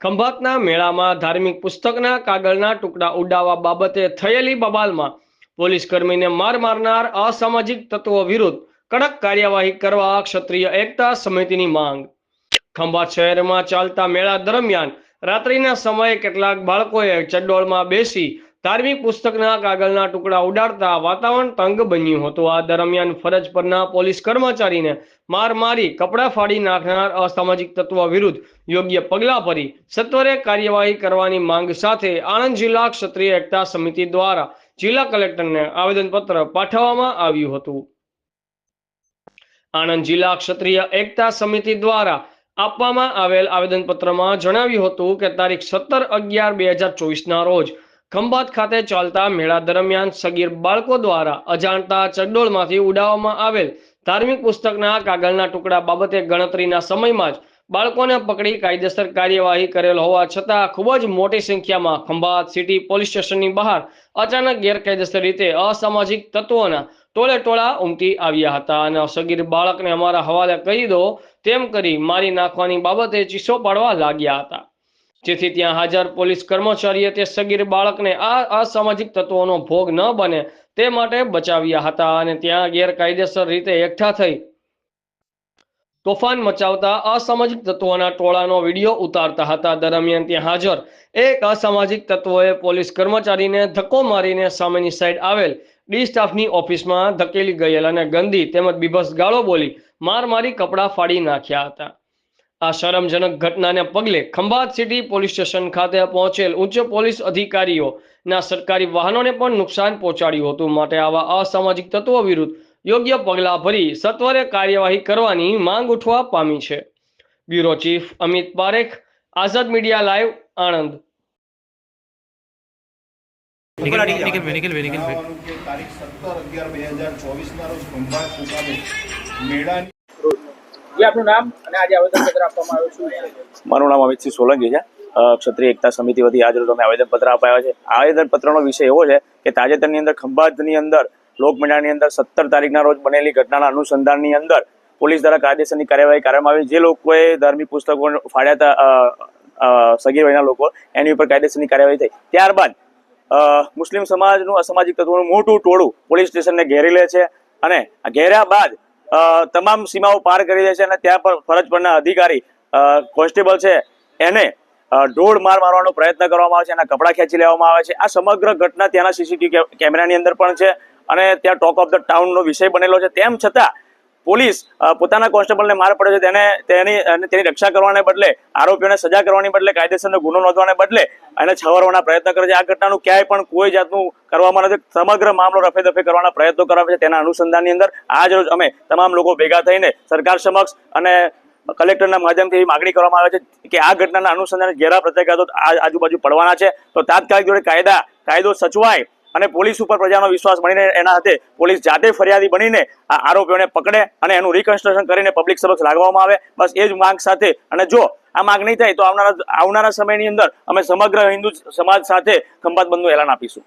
ખંભાતના મેળામાં ધાર્મિક પુસ્તકના કાગળના ટુકડા ઉડાવવા બાબતે થયેલી બબાલમાં પોલીસ કર્મીને માર મારનાર અસામાજિક તત્વો વિરુદ્ધ કડક કાર્યવાહી કરવા ક્ષત્રિય એકતા સમિતિની માંગ. ખંભાત શહેરમાં ચાલતા મેળા દરમિયાન રાત્રિના સમયે કેટલાક બાળકોએ ચડ્ડોળમાં બેસી ધાર્મિક પુસ્તકના કાગળના ટુકડા ઉડાડતા વાતાવરણ તંગ બન્યું હતું. આ દરમિયાન ફરજ પરના પોલીસ કર્મચારીને માર મારી કપડાં ફાડી નાખનાર અસામાજિક તત્વો વિરુદ્ધ યોગ્ય પગલાં ભરી સત્વરે કાર્યવાહી કરવાની માંગ સાથે આણંદ જિલ્લા ક્ષત્રિય એકતા સમિતિ દ્વારા જિલ્લા કલેક્ટરને આવેદનપત્ર પાઠવવામાં આવ્યું હતું. આણંદ જિલ્લા ક્ષત્રિય એકતા સમિતિ દ્વારા આપવામાં આવેલ આવેદનપત્રમાં જણાવ્યું હતું કે તારીખ સત્તર અગિયાર બે હજાર ચોવીસના રોજ ખંભાત ખાતે ચાલતા મેળા દરમિયાન સગીર બાળકો દ્વારા અજાણતા ચડ્ડોળમાંથી ઉડાવવામાં આવેલ ધાર્મિક પુસ્તકના કાગળના ટુકડા બાબતે ગણતરીના સમયમાં જ બાળકોને પકડી કાયદેસર કાર્યવાહી કરેલ હોવા છતાં ખૂબ જ મોટી સંખ્યામાં ખંભાત સિટી પોલીસ સ્ટેશનની બહાર અચાનક ગેરકાયદેસર રીતે અસામાજિક તત્વોના ટોળે ટોળા ઉમટી આવ્યા હતા. અને સગીર બાળકને અમારા હવાલે કરી દો તેમ કરી મારી નાખવાની બાબતે ચીસો પાડવા લાગ્યા હતા. જેથી ત્યાં હાજર પોલીસ કર્મચારીએ તે સગીર બાળકને આ અસામાજિક તત્વોનો ભોગ ન બને તે માટે બચાવ્યા હતા અને ત્યાં ગેરકાયદેસર રીતે એકઠા થઈ તોફાન મચાવતા અસામાજિક તત્વોના ટોળાનો વીડિયો ઉતારતા હતા. દરમિયાન ત્યાં હાજર એક અસામાજિક તત્વોએ પોલીસ કર્મચારીને ધક્કો મારીને સામેની સાઈડ આવેલ ડી સ્ટાફની ઓફિસમાં ધકેલી ગયેલ અને ગંદી તેમજ બીભસ ગાળો બોલી માર મારી કપડાં ફાડી નાખ્યા હતા. આ શરમજનક ઘટનાને પગલે ખંભાત સિટી પોલીસ સ્ટેશન ખાતે પહોંચેલ ઉચ્ચ પોલીસ અધિકારીઓના સરકારી વાહનોને પણ નુકસાન પહોંચાડ્યું હતું. માટે આવા અસામાજિક તત્વો વિરુદ્ધ યોગ્ય પગલાં ભરી સત્વરે કાર્યવાહી કરવાની માંગ ઉઠવા પામી છે. Bureau chief Amit Parekh Azad media live Anand. તારીખ સત્તર અગિયાર બે હજાર ચોવીસના રોજ ખંભાત મુકામે મેળાની આપનું નામ અને આજે મારું નામ અમિતસિંહ સોલંકી છે. ક્ષત્રિય એકતા સમિતિ વતી આજરોજ તમે આવેદનપત્ર અપાયા છે. આવેદનપત્રનો વિષય એવો છે કે તાજેતરની અંદર ખંભાતની અંદર, લોકમેળાની અંદર સત્તર તારીખના રોજ બનેલી ઘટનાના અનુસંધાનની અંદર પોલીસ દ્વારા કાયદેસરની કાર્યવાહી કરવામાં આવી. જે લોકોએ ધાર્મિક પુસ્તકો ફાડ્યા હતા સગીર વયના લોકો, એની ઉપર કાયદેસરની કાર્યવાહી થઈ. ત્યારબાદ મુસ્લિમ સમાજનું અસામાજિક તત્વોનું મોટું ટોળું પોલીસ સ્ટેશનને ઘેરી લે છે અને ઘેર્યા બાદ તમામ સીમાઓ પાર કરી દે છે અને ત્યાં પર ફરજ પરના અધિકારી કોન્સ્ટેબલ છે, એને ઢોળ માર મારવાનો પ્રયત્ન કરવામાં આવે છે, એના કપડાં ખેંચી લેવામાં આવે છે. આ સમગ્ર ઘટના ત્યાંના સીસીટીવી કેમેરાની અંદર પણ છે અને ત્યાં ટોક ઓફ ધ ટાઉનનો વિષય બનેલો છે. તેમ છતાં પોલીસ પોતાના કોન્સ્ટેબલને માર પડે છે તેને, તેની, અને તેની રક્ષા કરવાને બદલે, આરોપીઓને સજા કરવાની બદલે, કાયદેસરનો ગુનો નોંધવાને બદલે એને છવારવાના પ્રયત્ન કરે છે. આ ઘટનાનું ક્યાંય પણ કોઈ જાતનું કરવામાં નથી. સમગ્ર મામલો રફે દફે કરવાના પ્રયત્નો કરવા છે તેના અનુસંધાનની અંદર. આજ રોજ અમે તમામ લોકો ભેગા થઈને સરકાર સમક્ષ અને કલેક્ટરના માધ્યમથી એવી માગણી કરવામાં આવે છે કે આ ઘટનાના અનુસંધાને ઘેરા પ્રત્યાઘાતો આજુબાજુ પડવાના છે. તો તાત્કાલિક જોડે કાયદા, કાયદો સચવાય અને પોલીસ ઉપર પ્રજાનો વિશ્વાસ બનીને એના હાથે પોલીસ જાતે ફરિયાદી બનીને આ આરોપીઓને પકડે અને એનું રિકન્સ્ટ્રક્શન કરીને પબ્લિક સમક્ષ લાગવામાં આવે. બસ એ જ માંગ સાથે અને જો આ માંગ નહીં થાય તો આવનારા આવનારા સમયની અંદર અમે સમગ્ર હિન્દુ સમાજ સાથે ખંભાત બંધનું એલાન આપીશું.